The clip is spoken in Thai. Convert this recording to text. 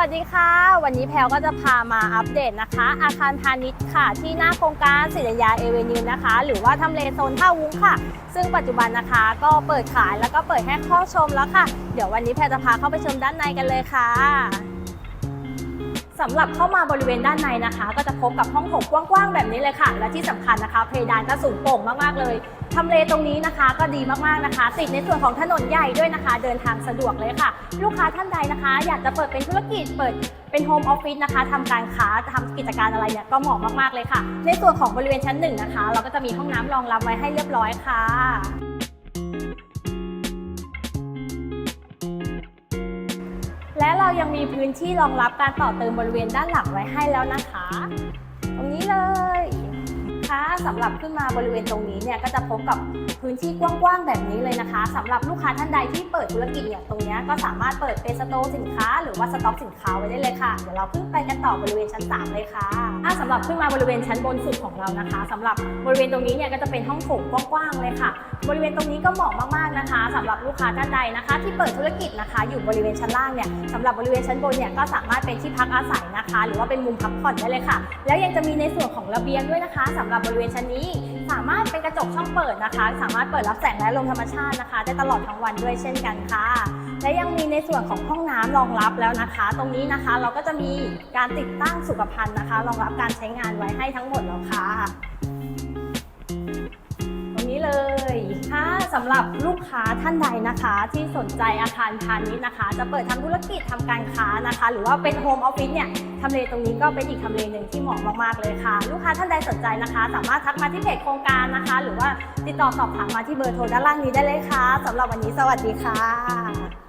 สวัสดีค่ะ วันนี้แพลวก็จะพามาอัปเดตนะคะ อาคารพาณิชย์ค่ะ ที่หน้าโครงการศิริยาเอเวนิวนะคะ หรือว่าทำเลโซนท่าวุ้งค่ะ ซึ่งปัจจุบันนะคะก็เปิดขายแล้วก็เปิดให้เข้าชมแล้วค่ะ เดี๋ยววันนี้แพลจะพาเข้าไปชมด้านในกันเลยค่ะ สำหรับเข้ามาบริเวณด้านในนะคะ ก็จะพบกับห้องโถงกว้างๆ แบบนี้เลยค่ะ และที่สำคัญนะคะ เพดานก็สูงโปร่งมากๆเลยทำเลตรงนี้นะคะก็ดีมากๆนะคะ ติดในส่วนของถนนใหญ่ด้วยนะคะ เดินทางสะดวกเลยค่ะ ลูกค้าท่านใดนะคะ อยากจะเปิดเป็นธุรกิจเปิดเป็นโฮมออฟฟิศนะคะทำการค้าทำกิจการอะไรเนี่ยก็เหมาะมากๆเลยค่ะ ในส่วนของบริเวณชั้นหนึ่งนะคะ เราก็จะมีห้องน้ำรองรับไว้ให้เรียบร้อยค่ะ และเรายังมีพื้นที่รองรับการต่อเติมบริเวณด้านหลังไว้ให้แล้วนะคะ ตรงนี้เลย สำหรับขึ้นมาบริเวณตรงนี้เนี่ยก็จะพบกับพื้นที่กว้างๆแบบนี้เลยนะคะสำหรับลูกค้าท่านใดที่เปิดธุรกิจเนี่ยตรงนี้ก็สามารถเปิดเป็นสโตร์สินค้า หรือว่าสต็อกสินค้าไว้ได้เลยค่ะเดี๋ยวเราขึ้นไปกันต่อบริเวณชั้น 3 เลยค่ะอะสำหรับขึ้นมาบริเวณชั้นบนสุดของเรานะคะสำหรับบริเวณตรงนี้เนี่ยก็จะเป็นห้องโถงกว้างๆเลยค่ะ บริเวณตรงนี้ก็เหมาะมากๆนะคะสำหรับลูกค้าท่านใดนะคะ ที่เปิดธุรกิจนะคะ อยู่บริเวณชั้นล่างเนี่ยสำหรับบริเวณชั้นบนเนี่ยก็สามารถเป็นที่พักอาศัยนะคะ หรือว่าเป็นมุมพักผ่อนได้เลยค่ะ แล้วยังจะมีในส่วนของระเบียงด้วยนะคะสำหรับบริเวณชั้นนี้ สามารถเป็นกระจกช่องเปิดนะคะ สามารถเปิดรับแสงและลมธรรมชาตินะคะ ได้ตลอดทั้งวันด้วยเช่นกันค่ะ และยังมีในส่วนของห้องน้ำรองรับแล้วนะคะ ตรงนี้นะคะเราก็จะมีการติดตั้งสุขภัณฑ์นะคะ รองรับการใช้งานไว้ให้ทั้งหมดแล้วค่ะำหรับลูกค้าท่านใดนะคะ ที่สนใจอาคารพาณิชย์นะคะ จะเปิดทำธุรกิจทำการค้านะคะ หรือว่าเป็นโฮมออฟฟิศเนี่ยทำเลตรงนี้ก็เป็นอีกทำเลหนึ่งที่เหมาะมากๆเลยค่ะ ลูกค้าท่านใดสนใจนะคะ สามารถทักมาที่เพจโครงการนะคะ หรือว่าติดต่อสอบถามมาที่เบอร์โทรด้านล่างนี้ได้เลยค่ะสำหรับวันนี้สวัสดีค่ะ